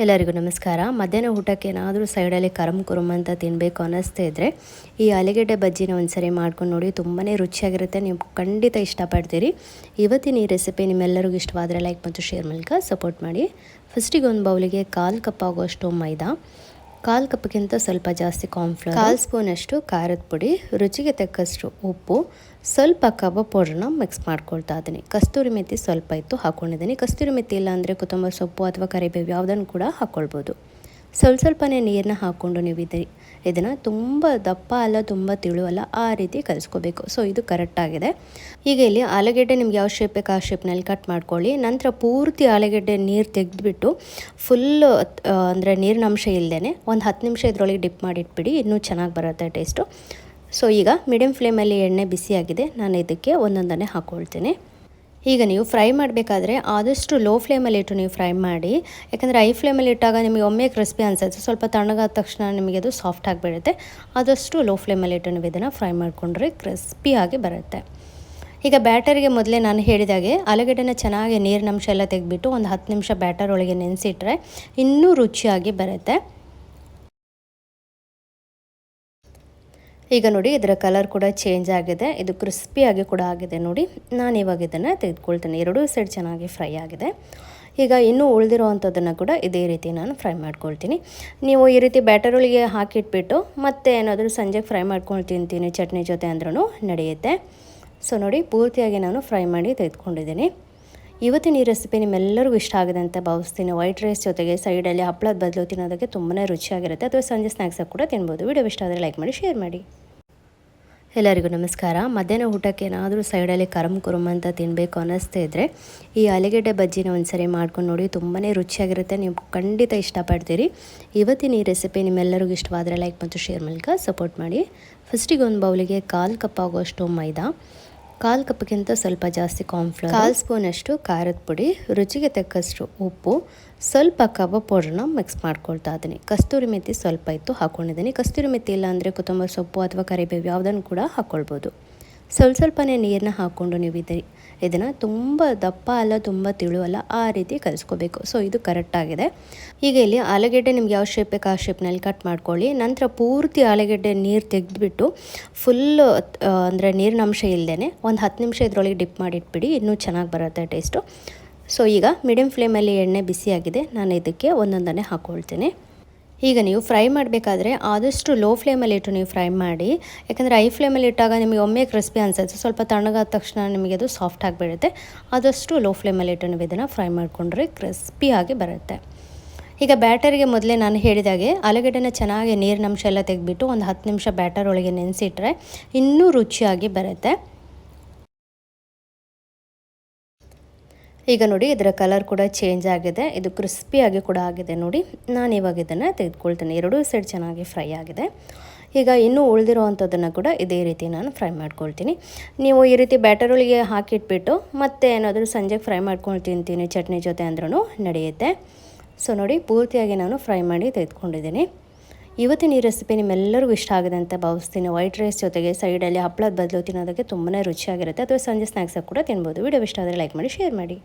ಎಲ್ಲರಿಗೂ ನಮಸ್ಕಾರ. ಮಧ್ಯಾಹ್ನ ಊಟಕ್ಕೆ ಏನಾದರೂ ಸೈಡಲ್ಲಿ ಕರಮ್ ಕುರುಮ್ ಅಂತ ತಿನ್ನಬೇಕು ಅನ್ನಿಸ್ತಾ ಇದ್ದರೆ ಈ ಆಲೂಗೆಡ್ಡೆ ಬಜ್ಜಿನ ಒಂದ್ಸರಿ ಮಾಡ್ಕೊಂಡು ನೋಡಿ ತುಂಬಾ ರುಚಿಯಾಗಿರುತ್ತೆ. ನೀವು ಖಂಡಿತ ಇಷ್ಟಪಡ್ತೀರಿ. ಇವತ್ತಿನ ಈ ರೆಸಿಪಿ ನಿಮ್ಮೆಲ್ಲರಿಗೂ ಇಷ್ಟವಾದರೆ ಲೈಕ್ ಮತ್ತು ಶೇರ್ ಮೂಲಕ ಸಪೋರ್ಟ್ ಮಾಡಿ. ಫಸ್ಟಿಗೆ ಒಂದು ಬೌಲಿಗೆ ಕಾಲು ಕಪ್ ಆಗುವಷ್ಟು ಮೈದಾ ಕಾಲು ಕಪ್ಗಿಂತ ಸ್ವಲ್ಪ ಜಾಸ್ತಿ ಕಾರ್ನ್ಫ್ಲವರ್ ಕಾಲು ಸ್ಪೂನಷ್ಟು ಖಾರದ ಪುಡಿ, ರುಚಿಗೆ ತಕ್ಕಷ್ಟು ಉಪ್ಪು, ಸ್ವಲ್ಪ ಕಬಾಬ್ ಪೌಡ್ರನ್ನ ಮಿಕ್ಸ್ ಮಾಡ್ಕೊಳ್ತಾ ಇದ್ದೀನಿ. ಕಸ್ತೂರಿ ಮೆತ್ತಿ ಸ್ವಲ್ಪ ಇತ್ತು ಹಾಕ್ಕೊಂಡಿದ್ದೀನಿ ಕಸ್ತೂರಿ ಮೆತ್ತಿ ಇಲ್ಲ ಅಂದರೆ ಕೊತ್ತಂಬರಿ ಸೊಪ್ಪು ಅಥವಾ ಕರಿಬೇವು ಯಾವುದನ್ನು ಕೂಡ ಹಾಕ್ಕೊಳ್ಬೋದು ಸ್ವಲ್ಪ ಸ್ವಲ್ಪನೇ ನೀರನ್ನ ಹಾಕ್ಕೊಂಡು ನೀವು ಇದ್ದೀರಿ ಇದನ್ನು ತುಂಬ ದಪ್ಪ ಅಲ್ಲ, ತುಂಬ ತಿಳು ಅಲ್ಲ, ಆ ರೀತಿ ಕಲಿಸ್ಕೋಬೇಕು. ಸೊ ಇದು ಕರೆಕ್ಟಾಗಿದೆ ಈಗ ಇಲ್ಲಿ ಆಲೂಗೆಡ್ಡೆ ನಿಮ್ಗೆ ಯಾವ ಶೇಪ್ ಬೇಕು ಆ ಶೇಪ್ನಲ್ಲಿ ಕಟ್ ಮಾಡ್ಕೊಳ್ಳಿ. ನಂತರ ಪೂರ್ತಿ ಆಲೂಗೆಡ್ಡೆ ನೀರು ತೆಗೆದುಬಿಟ್ಟು ಫುಲ್ಲು ಅಂದರೆ ನೀರಿನ ಅಂಶ ಇಲ್ಲದೇ ಒಂದು ಹತ್ತು ನಿಮಿಷ ಇದರೊಳಗೆ ಡಿಪ್ ಮಾಡಿಟ್ಬಿಡಿ. ಇನ್ನೂ ಚೆನ್ನಾಗಿ ಬರುತ್ತೆ ಟೇಸ್ಟು ಸೊ ಈಗ ಮೀಡಿಯಮ್ ಫ್ಲೇಮಲ್ಲಿ ಎಣ್ಣೆ ಬಿಸಿಯಾಗಿದೆ. ನಾನು ಇದಕ್ಕೆ ಒಂದೊಂದನ್ನೇ ಹಾಕ್ಕೊಳ್ತೀನಿ ಈಗ ನೀವು ಫ್ರೈ ಮಾಡಬೇಕಾದ್ರೆ ಆದಷ್ಟು ಲೋ ಫ್ಲೇಮಲ್ಲಿ ಇಟ್ಟು ನೀವು ಫ್ರೈ ಮಾಡಿ. ಯಾಕಂದರೆ ಐ ಫ್ಲೇಮಲ್ಲಿ ಇಟ್ಟಾಗ ನಿಮಗೆ ಒಮ್ಮೆ ಕ್ರಿಸ್ಪಿ ಅನ್ಸುತ್ತೆ. ಸ್ವಲ್ಪ ತಣ್ಣಗಾದ ತಕ್ಷಣ ನಿಮಗೆ ಅದು ಸಾಫ್ಟ್ ಆಗಿಬಿಡುತ್ತೆ. ಆದಷ್ಟು ಲೋ ಫ್ಲೇಮಲ್ಲಿ ಇಟ್ಟು ನೀವು ಇದನ್ನು ಫ್ರೈ ಮಾಡಿಕೊಂಡ್ರೆ ಕ್ರಿಸ್ಪಿಯಾಗಿ ಬರುತ್ತೆ. ಈಗ ಬ್ಯಾಟರಿಗೆ ಮೊದಲೇ ನಾನು ಹೇಳಿದಾಗೆ ಆಲೂಗಡ್ಡೆನ ಚೆನ್ನಾಗಿ ನೀರಿನಂಶ ಎಲ್ಲ ತೆಗೆದ್ಬಿಟ್ಟು ಒಂದು ಹತ್ತು ನಿಮಿಷ ಬ್ಯಾಟರ್ ಒಳಗೆ ನೆನೆಸಿಟ್ರೆ ಇನ್ನೂ ರುಚಿಯಾಗಿ ಬರುತ್ತೆ. ಈಗ ನೋಡಿ ಇದರ ಕಲರ್ ಕೂಡ ಚೇಂಜ್ ಆಗಿದೆ. ಇದು ಕ್ರಿಸ್ಪಿಯಾಗಿ ಕೂಡ ಆಗಿದೆ ನೋಡಿ. ನಾನು ಇವಾಗ ಇದನ್ನು ತೆಗೆದುಕೊಳ್ತೇನೆ. ಎರಡೂ ಸೈಡ್ ಚೆನ್ನಾಗಿ ಫ್ರೈ ಆಗಿದೆ. ಈಗ ಇನ್ನೂ ಉಳಿದಿರೋ ಕೂಡ ಇದೇ ರೀತಿ ನಾನು ಫ್ರೈ ಮಾಡ್ಕೊಳ್ತೀನಿ. ನೀವು ಈ ರೀತಿ ಬ್ಯಾಟರ್ ಒಳಗೆ ಹಾಕಿಟ್ಬಿಟ್ಟು ಮತ್ತೆ ಏನಾದರೂ ಸಂಜೆಗೆ ಫ್ರೈ ಮಾಡ್ಕೊಂಡು ತಿಂತೀನಿ. ಚಟ್ನಿ ಜೊತೆ ಅಂದ್ರೂ ನಡೆಯುತ್ತೆ. ಸೊ ನೋಡಿ, ಪೂರ್ತಿಯಾಗಿ ನಾನು ಫ್ರೈ ಮಾಡಿ ತೆಗೆದುಕೊಂಡಿದ್ದೀನಿ. ಇವತ್ತಿನ ಈ ರೆಸಿಪಿ ನಿಮ್ಮೆಲ್ಲರಿಗೂ ಇಷ್ಟ ಆಗಿದೆ ಅಂತ ಭಾವಿಸ್ತೀನಿ ವೈಟ್ ರೈಸ್ ಜೊತೆಗೆ ಸೈಡಲ್ಲಿ ಹಪ್ಪಳದ ಬದಲು ತಿನ್ನೋದಕ್ಕೆ ತುಂಬಾ ರುಚಿಯಾಗಿರುತ್ತೆ. ಅಥವಾ ಸಂಜೆ ಸ್ನ್ಯಾಕ್ಸಾಗಿ ಕೂಡ ತಿನ್ಬೋದು. ವಿಡಿಯೋ ಇಷ್ಟ ಆದರೆ ಲೈಕ್ ಮಾಡಿ ಶೇರ್ ಮಾಡಿ. ಎಲ್ಲರಿಗೂ ನಮಸ್ಕಾರ. ಮಧ್ಯಾಹ್ನ ಊಟಕ್ಕೆ ಏನಾದರೂ ಸೈಡಲ್ಲಿ ಕರಮ್ ಕುರುಮ್ ಅಂತ ತಿನ್ನಬೇಕು ಅನ್ನಿಸ್ತಾ ಇದ್ದರೆ ಈ ಆಲೂಗೆಡ್ಡೆ ಬಜ್ಜಿನ ಒಂದ್ಸರಿ ಮಾಡ್ಕೊಂಡು ನೋಡಿ ತುಂಬಾ ರುಚಿಯಾಗಿರುತ್ತೆ. ನೀವು ಖಂಡಿತ ಇಷ್ಟಪಡ್ತೀರಿ. ಇವತ್ತಿನ ಈ ರೆಸಿಪಿ ನಿಮ್ಮೆಲ್ಲರಿಗೂ ಇಷ್ಟವಾದರೆ ಲೈಕ್ ಮತ್ತು ಶೇರ್ ಮೂಲಕ ಸಪೋರ್ಟ್ ಮಾಡಿ. ಫಸ್ಟಿಗೆ ಒಂದು ಬೌಲಿಗೆ ಕಾಲು ಕಪ್ ಆಗುವಷ್ಟು ಮೈದಾ ಕಾಲು ಕಪ್ಗಿಂತ ಸ್ವಲ್ಪ ಜಾಸ್ತಿ ಕಾರ್ನ್ಫ್ಲವರ್ ಕಾಲು ಸ್ಪೂನಷ್ಟು ಖಾರದ ಪುಡಿ, ರುಚಿಗೆ ತಕ್ಕಷ್ಟು ಉಪ್ಪು, ಸ್ವಲ್ಪ ಕಬಾಬ್ ಪೌಡ್ರನ್ನ ಮಿಕ್ಸ್ ಮಾಡ್ಕೊಳ್ತಾ ಇದ್ದೀನಿ. ಕಸ್ತೂರಿ ಮೆತ್ತಿ ಸ್ವಲ್ಪ ಇತ್ತು ಹಾಕ್ಕೊಂಡಿದ್ದೀನಿ ಕಸ್ತೂರಿ ಮೆತ್ತಿ ಇಲ್ಲ ಅಂದರೆ ಕೊತ್ತಂಬರಿ ಸೊಪ್ಪು ಅಥವಾ ಕರಿಬೇವು ಯಾವುದನ್ನು ಕೂಡ ಹಾಕ್ಕೊಳ್ಬೋದು ಸ್ವಲ್ಪ ಸ್ವಲ್ಪನೇ ನೀರನ್ನ ಹಾಕ್ಕೊಂಡು ನೀವು ಇದು ಇದನ್ನು ತುಂಬ ದಪ್ಪ ಅಲ್ಲ, ತುಂಬ ತಿಳು ಅಲ್ಲ, ಆ ರೀತಿ ಕಲಿಸ್ಕೋಬೇಕು. ಸೊ ಇದು ಕರೆಕ್ಟಾಗಿದೆ ಈಗ ಇಲ್ಲಿ ಆಲೂಗೆಡ್ಡೆ ನಿಮ್ಗೆ ಯಾವ ಶೇಪ್ ಬೇಕು ಆ ಶೇಪ್ನಲ್ಲಿ ಕಟ್ ಮಾಡ್ಕೊಳ್ಳಿ. ನಂತರ ಪೂರ್ತಿ ಆಲೂಗೆಡ್ಡೆ ನೀರು ತೆಗೆದುಬಿಟ್ಟು ಫುಲ್ಲು ಅಂದರೆ ನೀರಿನ ಅಂಶ ಇಲ್ಲದೇ ಒಂದು ಹತ್ತು ನಿಮಿಷ ಇದರೊಳಗೆ ಡಿಪ್ ಮಾಡಿಟ್ಬಿಡಿ. ಇನ್ನೂ ಚೆನ್ನಾಗಿ ಬರುತ್ತೆ ಟೇಸ್ಟು ಸೊ ಈಗ ಮೀಡಿಯಮ್ ಫ್ಲೇಮಲ್ಲಿ ಎಣ್ಣೆ ಬಿಸಿಯಾಗಿದೆ. ನಾನು ಇದಕ್ಕೆ ಒಂದೊಂದನ್ನೇ ಹಾಕ್ಕೊಳ್ತೀನಿ ಈಗ ನೀವು ಫ್ರೈ ಮಾಡಬೇಕಾದ್ರೆ ಆದಷ್ಟು ಲೋ ಫ್ಲೇಮಲ್ಲಿ ಇಟ್ಟು ನೀವು ಫ್ರೈ ಮಾಡಿ, ಯಾಕಂದರೆ ಐ ಫ್ಲೇಮಲ್ಲಿ ಇಟ್ಟಾಗ ನಿಮಗೆ ಒಮ್ಮೆ ಕ್ರಿಸ್ಪಿ ಅನ್ಸುತ್ತೆ. ಸ್ವಲ್ಪ ತಣ್ಣಗಾದ ತಕ್ಷಣ ನಿಮಗೆ ಅದು ಸಾಫ್ಟ್ ಆಗಿಬಿಡುತ್ತೆ. ಆದಷ್ಟು ಲೋ ಫ್ಲೇಮಲ್ಲಿ ಇಟ್ಟು ನೀವು ಇದನ್ನು ಫ್ರೈ ಮಾಡಿಕೊಂಡ್ರೆ ಕ್ರಿಸ್ಪಿಯಾಗಿ ಬರುತ್ತೆ. ಈಗ ಬ್ಯಾಟರಿಗೆ ಮೊದಲೇ ನಾನು ಹೇಳಿದಾಗೆ ಆಲೂಗಡ್ಡೆನ ಚೆನ್ನಾಗಿ ನೀರಿನಂಶ ಎಲ್ಲ ತೆಗೆದ್ಬಿಟ್ಟು ಒಂದು ಹತ್ತು ನಿಮಿಷ ಬ್ಯಾಟರ್ ಒಳಗೆ ನೆನೆಸಿಟ್ರೆ ಇನ್ನೂ ರುಚಿಯಾಗಿ ಬರುತ್ತೆ. ಈಗ ನೋಡಿ ಇದರ ಕಲರ್ ಕೂಡ ಚೇಂಜ್ ಆಗಿದೆ. ಇದು ಕ್ರಿಸ್ಪಿಯಾಗಿ ಕೂಡ ಆಗಿದೆ ನೋಡಿ. ನಾನು ಇವಾಗ ಇದನ್ನು ತೆಗೆದುಕೊಳ್ತೇನೆ. ಎರಡೂ ಸೈಡ್ ಚೆನ್ನಾಗಿ ಫ್ರೈ ಆಗಿದೆ. ಈಗ ಇನ್ನೂ ಉಳಿದಿರೋ ಅಂಥದ್ದನ್ನು ಕೂಡ ಇದೇ ರೀತಿ ನಾನು ಫ್ರೈ ಮಾಡ್ಕೊಳ್ತೀನಿ. ನೀವು ಈ ರೀತಿ ಬ್ಯಾಟರ್ ಒಳಗೆ ಹಾಕಿಟ್ಬಿಟ್ಟು ಮತ್ತೆ ಏನಾದರೂ ಸಂಜೆಗೆ ಫ್ರೈ ಮಾಡ್ಕೊಂಡು ತಿಂತೀನಿ. ಚಟ್ನಿ ಜೊತೆ ಅಂದ್ರೂ ನಡೆಯುತ್ತೆ. ಸೊ ನೋಡಿ, ಪೂರ್ತಿಯಾಗಿ ನಾನು ಫ್ರೈ ಮಾಡಿ ತೆಗೆದುಕೊಂಡಿದ್ದೀನಿ. ಇವತ್ತಿನ ಈ ರೆಸಿಪಿ ನಿಮ್ಮೆಲ್ಲರಿಗೂ ಇಷ್ಟ ಆಗಿದೆ ಅಂತ ಭಾವಿಸ್ತೀನಿ. ವೈಟ್ ರೈಸ್ ಜೊತೆಗೆ ಸೈಡಲ್ಲಿ ಹಪ್ಪಳದ ಬದಲು ತಿನ್ನೋದಕ್ಕೆ ತುಂಬಾ ರುಚಿಯಾಗಿರುತ್ತೆ. ಅಥವಾ ಸಂಜೆ ಸ್ನ್ಯಾಕ್ಸಾಗಿ ಕೂಡ ತಿನ್ಬೋದು. ವಿಡಿಯೋ ಇಷ್ಟ ಆದರೆ ಲೈಕ್ ಮಾಡಿ ಶೇರ್ ಮಾಡಿ.